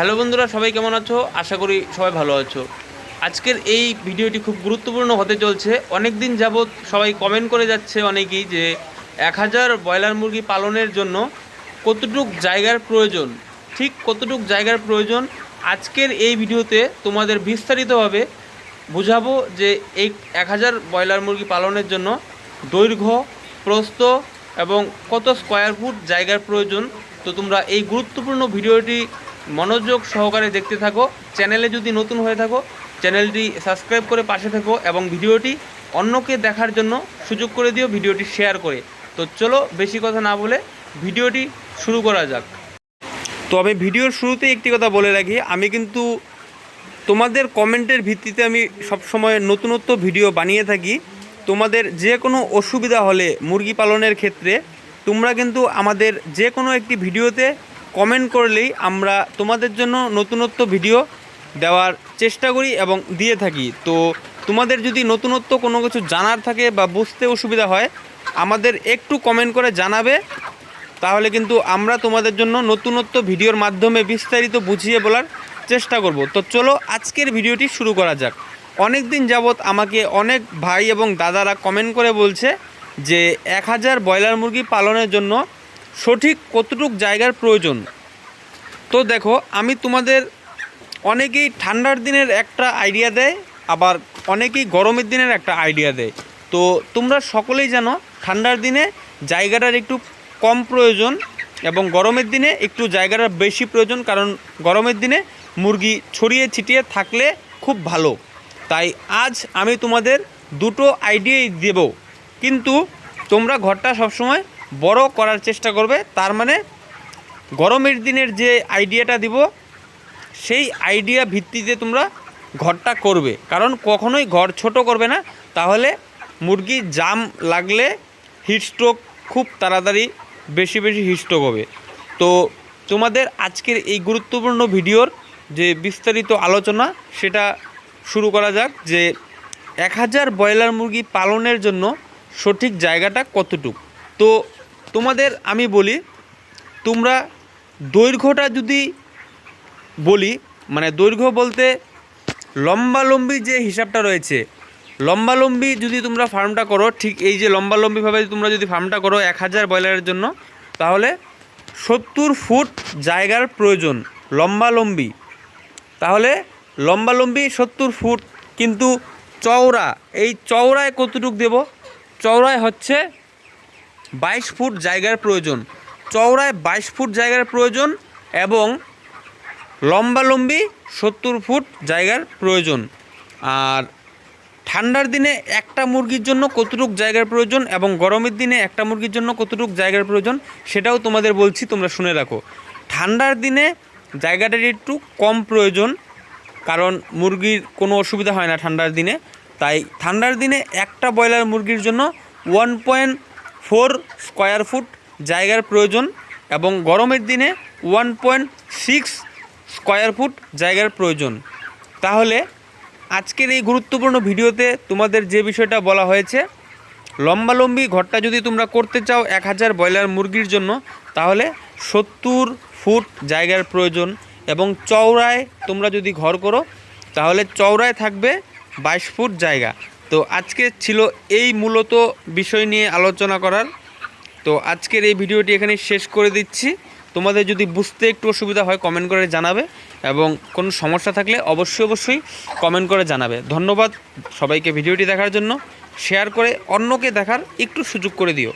Hello বন্ধুরা, সবাই কেমন আছো? আশা করি সবাই ভালো আছো। আজকের এই ভিডিওটি খুব গুরুত্বপূর্ণ হতে চলছে। অনেক দিন যাবৎ সবাই কমেন্ট করে যাচ্ছে অনেকেই যে এক হাজার ব্রয়লার মুরগি পালনের জন্য কতটুক জায়গার প্রয়োজন। ঠিক কতটুক জায়গার প্রয়োজন? আজকের এই ভিডিওতে তোমাদের বিস্তারিতভাবে বুঝাবো যে এই এক হাজার ব্রয়লার মুরগি পালনের জন্য দৈর্ঘ্য, প্রস্থ এবং কত স্কোয়ার ফুট জায়গার প্রয়োজন। তো তোমরা এই গুরুত্বপূর্ণ ভিডিওটি মনোযোগ সহকারে দেখতে থাকো। চ্যানেলে যদি নতুন হয়ে থাকো, চ্যানেলটি সাবস্ক্রাইব করে পাশে থাকো এবং ভিডিওটি অন্যকে দেখার জন্য সুযোগ করে দিও ভিডিওটি শেয়ার করে। তো চলো বেশি কথা না বলে ভিডিওটি শুরু করা যাক। তো আমি ভিডিওর শুরুতে একটি কথা বলে রাখি, আমি কিন্তু তোমাদের কমেন্টের ভিত্তিতে আমি সবসময় নতুনত্ব ভিডিও বানিয়ে থাকি। তোমাদের যে কোনো অসুবিধা হলে মুরগি পালনের ক্ষেত্রে তোমরা কিন্তু আমাদের যে কোনো একটি ভিডিওতে কমেন্ট করলেই আমরা তোমাদের জন্য নতুনত্ব ভিডিও দেওয়ার চেষ্টা করি এবং দিয়ে থাকি। তো তোমাদের যদি নতুনত্ব কোনো কিছু জানার থাকে বা বুঝতে অসুবিধা হয়, আমাদের একটু কমেন্ট করে জানাবে, তাহলে কিন্তু আমরা তোমাদের জন্য নতুনত্ব ভিডিওর মাধ্যমে বিস্তারিত বুঝিয়ে বলার চেষ্টা করব। তো চলো আজকের ভিডিওটি শুরু করা যাক। অনেক দিন যাবৎ আমাকে অনেক ভাই এবং দাদারা কমেন্ট করে বলছে যে, এক হাজার ব্রয়লার মুরগি পালনের জন্য সঠিক কতটুক জায়গার প্রয়োজন? তো দেখো, আমি তোমাদের অনেকেই ঠান্ডার দিনের একটা আইডিয়া দেয়, আবার অনেকেই গরমের দিনের একটা আইডিয়া দেয়। তো তোমরা সকলেই জানো, ঠান্ডার দিনে জায়গাটার একটু কম প্রয়োজন এবং গরমের দিনে একটু জায়গাটার বেশি প্রয়োজন, কারণ গরমের দিনে মুরগি ছড়িয়ে ছিটিয়ে থাকলে খুব ভালো। তাই আজ আমি তোমাদের দুটো আইডিয়াই দেব। কিন্তু তোমরা ঘরটা সবসময় বড় করার চেষ্টা করবে। তার মানে গরমের দিনের যে আইডিয়াটা দিব, সেই আইডিয়া ভিত্তিতে তোমরা ঘরটা করবে। কারণ কখনোই ঘর ছোট করবে না। তাহলে মুরগি জাম লাগলে হিটস্ট্রোক খুব তাড়াতাড়ি বেশি বেশি হিটস্ট্রোক হবে। তো তোমাদের আজকের এই গুরুত্বপূর্ণ ভিডিওর যে বিস্তারিত আলোচনা, সেটা শুরু করা যাক যে এক হাজার ব্রয়লার মুরগি পালনের জন্য সঠিক জায়গাটা কতটুক। তো তোমাদের আমি বলি, তোমরা দৈর্ঘ্যটা যদি বলি মানে দৈর্ঘ্য বলতে লম্বালম্বি যে হিসাবটা রয়েছে, লম্বালম্বি যদি তোমরা ফার্মটা করো, ঠিক এই যে লম্বালম্বিভাবে তোমরা যদি ফার্মটা করো এক হাজার ব্রয়লারের জন্য, তাহলে সত্তর ফুট জায়গার প্রয়োজন লম্বালম্বি। তাহলে লম্বালম্বি সত্তর ফুট, কিন্তু চওড়া, এই চওড়ায় কতটুক দেব? চওড়ায় হচ্ছে বাইশ ফুট জায়গার প্রয়োজন। চওড়ায় বাইশ ফুট জায়গার প্রয়োজন এবং লম্বালম্বি সত্তর ফুট জায়গার প্রয়োজন। আর ঠান্ডার দিনে একটা মুরগির জন্য কতটুক জায়গার প্রয়োজন এবং গরমের দিনে একটা মুরগির জন্য কতটুক জায়গার প্রয়োজন সেটাও তোমাদের বলছি, তোমরা শুনে রাখো। ঠান্ডার দিনে জায়গাটার একটু কম প্রয়োজন কারণ মুরগির কোনো অসুবিধা হয় না ঠান্ডার দিনে। তাই ঠান্ডার দিনে একটা ব্রয়লার মুরগির জন্য one point four square foot জায়গার প্রয়োজন এবং গরমের দিনে one point six square foot জায়গার প্রয়োজন। তাহলে আজকের এই গুরুত্বপূর্ণ ভিডিওতে তোমাদের যে বিষয়টা বলা হয়েছে, লম্বালম্বি ঘরটা যদি তোমরা করতে চাও এক হাজার ব্রয়লার মুরগির জন্য, তাহলে সত্তর ফুট জায়গার প্রয়োজন এবং চওড়ায় তোমরা যদি ঘর করো, তাহলে চওড়ায় থাকবে বাইশ ফুট জায়গা। তো আজকে ছিল এই মূলত বিষয় নিয়ে আলোচনা করার। তো আজকের এই ভিডিওটি এখানে শেষ করে দিচ্ছি। তোমাদের যদি বুঝতে একটু অসুবিধা হয় কমেন্ট করে জানাবে এবং কোনো সমস্যা থাকলে অবশ্যই অবশ্যই কমেন্ট করে জানাবে। ধন্যবাদ সবাইকে ভিডিওটি দেখার জন্য। শেয়ার করে অন্যকে দেখার একটু সুযোগ করে দিও।